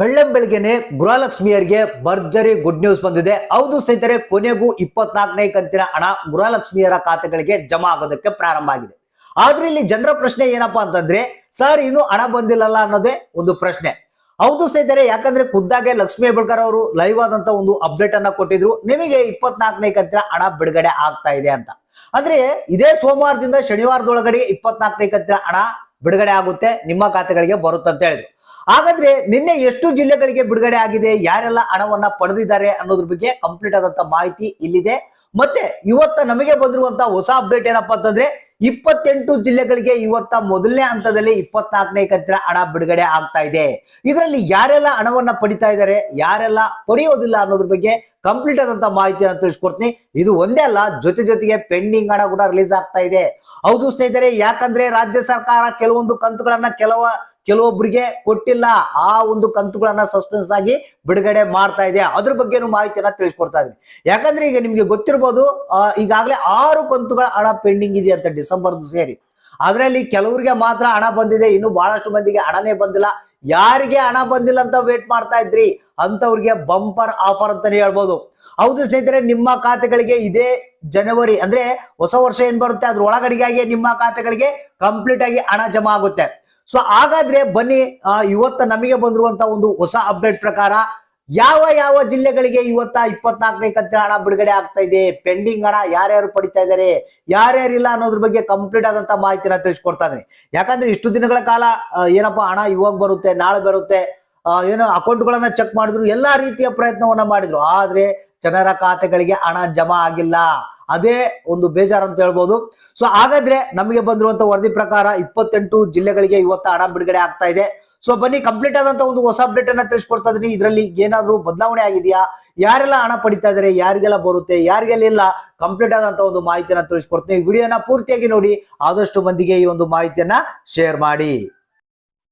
ಬೆಳ್ಳಂ ಬೆಳಗ್ಗೆನೆ ಗೃಹಲಕ್ಷ್ಮಿಯರಿಗೆ ಭರ್ಜರಿ good news ಬಂದಿದೆ. ಹೌದು ಸ್ನೇಹಿತರೆ, ಕೊನೆಗೂ ಇಪ್ಪತ್ನಾಲ್ಕನೇ ಕಂತಿನ ಹಣ ಗೃಹಲಕ್ಷ್ಮಿಯರ ಖಾತೆಗಳಿಗೆ ಜಮಾ ಆಗೋದಕ್ಕೆ ಪ್ರಾರಂಭ ಆಗಿದೆ. ಆದ್ರೆ ಇಲ್ಲಿ ಜನರ ಪ್ರಶ್ನೆ ಏನಪ್ಪಾ ಅಂತಂದ್ರೆ, ಸರ್ ಇನ್ನು ಹಣ ಬಂದಿಲ್ಲಲ್ಲ ಅನ್ನೋದೇ ಒಂದು ಪ್ರಶ್ನೆ. ಹೌದು ಸ್ನೇಹಿತರೆ, ಯಾಕಂದ್ರೆ ಖುದ್ದಾಗೆ ಲಕ್ಷ್ಮೀ ಹೆಬ್ಬಳ್ಕರ್ ಅವರು ಲೈವ್ ಆದಂತ ಒಂದು ಅಪ್ಡೇಟ್ ಅನ್ನ ಕೊಟ್ಟಿದ್ರು. ನಿಮಗೆ ಇಪ್ಪತ್ನಾಲ್ಕನೇ ಕಂತಿನ ಹಣ ಬಿಡುಗಡೆ ಆಗ್ತಾ ಇದೆ ಅಂತ. ಅಂದ್ರೆ ಇದೇ ಸೋಮವಾರದಿಂದ ಶನಿವಾರದೊಳಗಡೆ ಇಪ್ಪತ್ನಾಲ್ಕನೇ ಕಂತಿನ ಹಣ ಬಿಡುಗಡೆ ಆಗುತ್ತೆ, ನಿಮ್ಮ ಖಾತೆಗಳಿಗೆ ಬರುತ್ತೆ ಅಂತ ಹೇಳಿದ್ರು. ಹಾಗಾದ್ರೆ ನಿನ್ನೆ ಎಷ್ಟು ಜಿಲ್ಲೆಗಳಿಗೆ ಬಿಡುಗಡೆ ಆಗಿದೆ, ಯಾರೆಲ್ಲ ಹಣವನ್ನ ಪಡೆದಿದ್ದಾರೆ ಅನ್ನೋದ್ರ ಬಗ್ಗೆ ಕಂಪ್ಲೀಟ್ ಆದಂತ ಮಾಹಿತಿ ಇಲ್ಲಿದೆ. ಮತ್ತೆ ಇವತ್ತ ನಮಗೆ ಬಂದಿರುವಂತ ಹೊಸ ಅಪ್ಡೇಟ್ ಏನಪ್ಪಾ ಅಂತಂದ್ರೆ ಇಪ್ಪತ್ತೆಂಟು ಜಿಲ್ಲೆಗಳಿಗೆ ಇವತ್ತ ಮೊದಲನೇ ಹಂತದಲ್ಲಿ ಇಪ್ಪತ್ನಾಲ್ಕನೇ ಕಂತಿನ ಹಣ ಬಿಡುಗಡೆ ಆಗ್ತಾ ಇದೆ. ಇದರಲ್ಲಿ ಯಾರೆಲ್ಲ ಹಣವನ್ನ ಪಡಿತಾ ಇದ್ದಾರೆ, ಯಾರೆಲ್ಲ ಪಡೆಯೋದಿಲ್ಲ ಅನ್ನೋದ್ರ ಬಗ್ಗೆ ಕಂಪ್ಲೀಟ್ ಆದಂತ ಮಾಹಿತಿಯನ್ನು ತಿಳಿಸ್ಕೊಡ್ತೀನಿ. ಇದು ಒಂದೇ ಅಲ್ಲ, ಜೊತೆ ಜೊತೆಗೆ ಪೆಂಡಿಂಗ್ ಹಣ ಕೂಡ ರಿಲೀಸ್ ಆಗ್ತಾ ಇದೆ. ಹೌದು ಸ್ನೇಹಿತರೆ, ಯಾಕಂದ್ರೆ ರಾಜ್ಯ ಸರ್ಕಾರ ಕೆಲವೊಂದು ಕಂತುಗಳನ್ನ ಕೆಲವ ಕೆಲವೊಬ್ಬರಿಗೆ ಕೊಟ್ಟಿಲ್ಲ. ಆ ಒಂದು ಕಂತುಗಳನ್ನ ಸಸ್ಪೆನ್ಸ್ ಆಗಿ ಬಿಡುಗಡೆ ಮಾಡ್ತಾ ಇದೆ. ಅದ್ರ ಬಗ್ಗೆನೂ ಮಾಹಿತಿಯನ್ನ ತಿಳಿಸ್ಕೊಡ್ತಾ ಇದ್ದೀನಿ. ಯಾಕಂದ್ರೆ ಈಗ ನಿಮ್ಗೆ ಗೊತ್ತಿರ್ಬೋದು ಈಗಾಗಲೇ ಆರು ಕಂತುಗಳ ಹಣ ಪೆಂಡಿಂಗ್ ಇದೆ ಅಂತ ಡಿಸೆಂಬರ್ ಸೇರಿ. ಅದರಲ್ಲಿ ಕೆಲವರಿಗೆ ಮಾತ್ರ ಹಣ ಬಂದಿದೆ. ಇನ್ನು ಬಹಳಷ್ಟು ಮಂದಿಗೆ ಹಣನೇ ಬಂದಿಲ್ಲ. ಯಾರಿಗೆ ಹಣ ಬಂದಿಲ್ಲ ಅಂತ ವೇಟ್ ಮಾಡ್ತಾ ಇದ್ರಿ? ಅಂತವ್ರಿಗೆ ಬಂಪರ್ ಆಫರ್ ಅಂತಾನೆ ಹೇಳ್ಬೋದು. ಹೌದು ಸ್ನೇಹಿತರೆ, ನಿಮ್ಮ ಖಾತೆಗಳಿಗೆ ಇದೇ ಜನವರಿ ಅಂದ್ರೆ ಹೊಸ ವರ್ಷ ಏನ್ ಬರುತ್ತೆ? ಅದ್ರ ಒಳಗಡೆಗಾಗಿ ನಿಮ್ಮ ಖಾತೆಗಳಿಗೆ ಕಂಪ್ಲೀಟ್ ಆಗಿ ಹಣ ಜಮಾ ಆಗುತ್ತೆ. ಸೊ ಹಾಗಾದ್ರೆ ಬನ್ನಿ ಇವತ್ತ ನಮಗೆ ಬಂದಿರುವಂತ ಒಂದು ಹೊಸ ಅಪ್ಡೇಟ್ ಪ್ರಕಾರ ಯಾವ ಯಾವ ಜಿಲ್ಲೆಗಳಿಗೆ ಇವತ್ತ ಇಪ್ಪತ್ನಾಲ್ಕನೇ ಕಂತಿನ ಹಣ ಬಿಡುಗಡೆ ಆಗ್ತಾ ಇದೆ ಪೆಂಡಿಂಗ್ ಹಣ ಯಾರ್ಯಾರು ಪಡಿತಾ ಇದ್ದಾರೆ ಯಾರ್ಯಾರಿಲ್ಲ ಅನ್ನೋದ್ರ ಬಗ್ಗೆ ಕಂಪ್ಲೀಟ್ ಆದಂತ ಮಾಹಿತಿನ ತಿಳಿಸ್ಕೊಡ್ತಾ ಇದ್ದೀನಿ. ಯಾಕಂದ್ರೆ ಇಷ್ಟು ದಿನಗಳ ಕಾಲ ಏನಪ್ಪ ಹಣ ಇವಾಗ ಬರುತ್ತೆ, ನಾಳೆ ಬರುತ್ತೆ ಏನೋ ಏನೋ ಅಕೌಂಟ್ಗಳನ್ನ ಚೆಕ್ ಮಾಡಿದ್ರು, ಎಲ್ಲಾ ರೀತಿಯ ಪ್ರಯತ್ನವನ್ನ ಮಾಡಿದ್ರು. ಆದ್ರೆ ಜನರ ಖಾತೆಗಳಿಗೆ ಹಣ ಜಮಾ ಆಗಿಲ್ಲ. ಅದೇ ಒಂದು ಬೇಜಾರು ಅಂತ ಹೇಳ್ಬೋದು. ಸೊ ಹಾಗಾದ್ರೆ ನಮಗೆ ಬಂದಿರುವಂತ ವರದಿ ಪ್ರಕಾರ ಇಪ್ಪತ್ತೆಂಟು ಜಿಲ್ಲೆಗಳಿಗೆ ಇವತ್ತು ಹಣ ಬಿಡುಗಡೆ ಆಗ್ತಾ ಇದೆ. ಸೊ ಬನ್ನಿ ಕಂಪ್ಲೀಟ್ ಆದಂತ ಒಂದು ಹೊಸ ಅಪ್ಡೇಟ್ ಅನ್ನ ತಿಳಿಸ್ಕೊಡ್ತಾ ಇದ್ರಿ ಇದರಲ್ಲಿ ಏನಾದ್ರೂ ಬದಲಾವಣೆ ಆಗಿದೆಯಾ? ಯಾರೆಲ್ಲ ಹಣ ಪಡಿತಾ ಇದಾರೆ? ಯಾರಿಗೆಲ್ಲ ಬರುತ್ತೆ? ಯಾರಿಗೆಲ್ಲ ಇಲ್ಲ ಕಂಪ್ಲೀಟ್ ಆದಂತ ಒಂದು ಮಾಹಿತಿಯನ್ನ ತಿಳಿಸ್ಕೊಡ್ತೀನಿ. ವಿಡಿಯೋನ ಪೂರ್ತಿಯಾಗಿ ನೋಡಿ, ಆದಷ್ಟು ಮಂದಿಗೆ ಈ ಒಂದು ಮಾಹಿತಿಯನ್ನ ಶೇರ್ ಮಾಡಿ.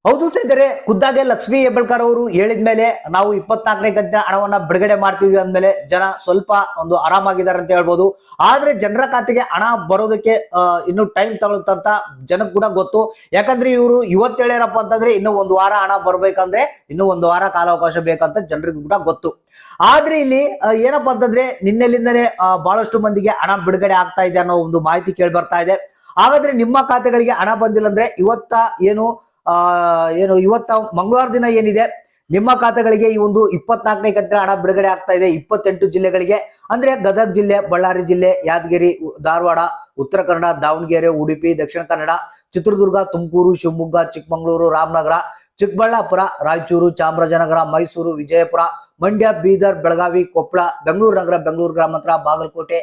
ಹೌದು ಸ್ನೇಹಿತರೆ, ಖುದ್ದಾಗೆ ಲಕ್ಷ್ಮಿ ಹೆಬ್ಬಳ್ಕರ್ ಅವರು ಹೇಳಿದ ಮೇಲೆ ನಾವು ಇಪ್ಪತ್ನಾಲ್ಕನೇ ಕಂತಿನ ಹಣವನ್ನ ಬಿಡುಗಡೆ ಮಾಡ್ತೀವಿ ಅಂದ್ಮೇಲೆ ಜನ ಸ್ವಲ್ಪ ಒಂದು ಆರಾಮಾಗಿದ್ದಾರೆ ಅಂತ ಹೇಳ್ಬೋದು. ಆದ್ರೆ ಜನರ ಖಾತೆಗೆ ಹಣ ಬರೋದಕ್ಕೆ ಇನ್ನು ಟೈಮ್ ತಗೊಳುತ್ತಂತ ಜನಕ್ಕೆ ಕೂಡ ಗೊತ್ತು. ಯಾಕಂದ್ರೆ ಇವರು ಇವತ್ತು ಹೇಳ್ಯಾರಪ್ಪ ಅಂತಂದ್ರೆ ಇನ್ನು ಒಂದು ವಾರ ಹಣ ಬರ್ಬೇಕಂದ್ರೆ ಇನ್ನು ಒಂದು ವಾರ ಕಾಲಾವಕಾಶ ಬೇಕಂತ ಜನರಿಗೂ ಕೂಡ ಗೊತ್ತು. ಆದ್ರೆ ಇಲ್ಲಿ ಏನಪ್ಪಾ ಅಂತಂದ್ರೆ ನಿನ್ನೆಲಿಂದನೇ ಬಹಳಷ್ಟು ಮಂದಿಗೆ ಹಣ ಬಿಡುಗಡೆ ಆಗ್ತಾ ಇದೆ ಅನ್ನೋ ಒಂದು ಮಾಹಿತಿ ಕೇಳಿ ಬರ್ತಾ ಇದೆ. ಹಾಗಾದ್ರೆ ನಿಮ್ಮ ಖಾತೆಗಳಿಗೆ ಹಣ ಬಂದಿಲ್ಲ ಅಂದ್ರೆ ಇವತ್ತ ಏನು ಏನು, ಇವತ್ತ ಮಂಗಳವಾರ ದಿನ ಏನಿದೆ? ನಿಮ್ಮ ಖಾತೆಗಳಿಗೆ ಈ ಒಂದು ಇಪ್ಪತ್ನಾಲ್ಕನೇ ಕಂತಿನ ಹಣ ಬಿಡುಗಡೆ ಆಗ್ತಾ ಇದೆ. ಇಪ್ಪತ್ತೆಂಟು ಜಿಲ್ಲೆಗಳಿಗೆ. ಅಂದ್ರೆ ಗದಗ ಜಿಲ್ಲೆ, ಬಳ್ಳಾರಿ ಜಿಲ್ಲೆ, ಯಾದಗಿರಿ ಧಾರವಾಡ, ಉತ್ತರ ಕನ್ನಡ, ದಾವಣಗೆರೆ, ಉಡುಪಿ, ದಕ್ಷಿಣ ಕನ್ನಡ, ಚಿತ್ರದುರ್ಗ, ತುಮಕೂರು, ಶಿವಮೊಗ್ಗ, ಚಿಕ್ಕಮಗಳೂರು, ರಾಮನಗರ, ಚಿಕ್ಕಬಳ್ಳಾಪುರ, ರಾಯಚೂರು, ಚಾಮರಾಜನಗರ, ಮೈಸೂರು, ವಿಜಯಪುರ, ಮಂಡ್ಯ, ಬೀದರ್, ಬೆಳಗಾವಿ, ಕೊಪ್ಪಳ, ಬೆಂಗಳೂರು ನಗರ, ಬೆಂಗಳೂರು ಗ್ರಾಮಾಂತರ ಬಾಗಲಕೋಟೆ,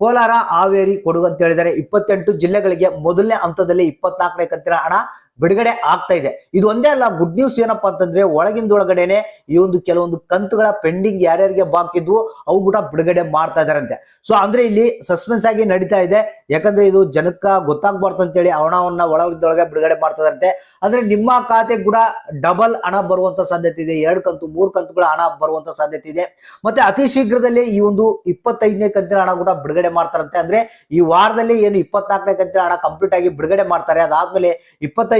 ಕೋಲಾರ, ಹಾವೇರಿ, ಕೊಡಗು ಅಂತ ಹೇಳಿದರೆ ಇಪ್ಪತ್ತೆಂಟು ಜಿಲ್ಲೆಗಳಿಗೆ ಮೊದಲನೇ ಹಂತದಲ್ಲಿ ಇಪ್ಪತ್ನಾಲ್ಕನೇ ಕಂತಿನ ಹಣ ಬಿಡುಗಡೆ ಆಗ್ತಾ ಇದೆ. ಇದು ಒಂದೇ ಅಲ್ಲ ಗುಡ್ ನ್ಯೂಸ್ ಏನಪ್ಪಾ ಅಂತಂದ್ರೆ ಒಳಗಿಂದೊಳಗಡೆನೆ ಈ ಒಂದು ಕೆಲವೊಂದು ಕಂತುಗಳ ಪೆಂಡಿಂಗ್ ಯಾರ್ಯಾರಿಗೆ ಬಾಕಿದ್ವು ಅವು ಕೂಡ ಬಿಡುಗಡೆ ಮಾಡ್ತಾ ಇದಾರಂತೆ. ಸೊ ಅಂದ್ರೆ ಇಲ್ಲಿ ಸಸ್ಪೆನ್ಸ್ ಆಗಿ ನಡೀತಾ ಇದೆ. ಯಾಕಂದ್ರೆ ಇದು ಜನಕ್ಕ ಗೊತ್ತಾಗ್ಬಾರ್ದು ಅಂತೇಳಿ ಹಣವನ್ನ ಒಳಗಿದ್ದೊಳಗೆ ಬಿಡುಗಡೆ ಮಾಡ್ತಾ ಇದಾರಂತೆ. ಅಂದ್ರೆ ನಿಮ್ಮ ಖಾತೆ ಕೂಡ ಡಬಲ್ ಹಣ ಬರುವಂತ ಸಾಧ್ಯತೆ ಇದೆ. ಎರಡು ಕಂತು, ಮೂರು ಕಂತುಗಳ ಹಣ ಬರುವಂತ ಸಾಧ್ಯತೆ ಇದೆ. ಮತ್ತೆ ಅತಿ ಶೀಘ್ರದಲ್ಲಿ ಈ ಒಂದು ಇಪ್ಪತ್ತೈದನೇ ಕಂತಿನ ಹಣ ಕೂಡ ಬಿಡುಗಡೆ ಮಾಡ್ತಾರಂತೆ. ಅಂದ್ರೆ ಈ ವಾರದಲ್ಲಿ ಏನು ಇಪ್ಪತ್ನಾಲ್ಕನೇ ಕಂತಿನ ಹಣ ಕಂಪ್ಲೀಟ್ ಆಗಿ ಬಿಡುಗಡೆ ಮಾಡ್ತಾರೆ. ಅದಾದ್ಮೇಲೆ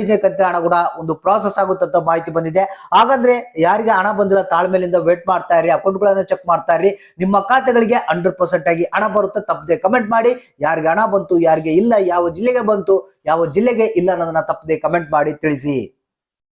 ಇಪ್ಪತ್ತೈದನೇ ಕಂತಿನ ಹಣ ಕೂಡ ಒಂದು ಪ್ರಾಸೆಸ್ ಆಗುತ್ತೆ ಅಂತ ಮಾಹಿತಿ ಬಂದಿದೆ. ಹಾಗಾದ್ರೆ ಯಾರಿಗೆ ಹಣ ಬಂದಿಲ್ಲ ತಾಳ್ಮೇಲಿಂದ ವೇಟ್ ಮಾಡ್ತಾ ಇರಿ, ಅಕೌಂಟ್ಗಳನ್ನ ಚೆಕ್ ಮಾಡ್ತಾ ಇರಿ, ನಿಮ್ಮ ಖಾತೆಗಳಿಗೆ ಹಂಡ್ರೆಡ್ ಪರ್ಸೆಂಟ್ ಆಗಿ ಹಣ ಬರುತ್ತೆ ತಪ್ಪದೆ ಕಮೆಂಟ್ ಮಾಡಿ. ಯಾರಿಗೆ ಹಣ ಬಂತು, ಯಾರಿಗೆ ಇಲ್ಲ, ಯಾವ ಜಿಲ್ಲೆಗೆ ಬಂತು, ಯಾವ ಜಿಲ್ಲೆಗೆ ಇಲ್ಲ ಅನ್ನೋದನ್ನ ತಪ್ಪದೆ ಕಮೆಂಟ್ ಮಾಡಿ ತಿಳಿಸಿ.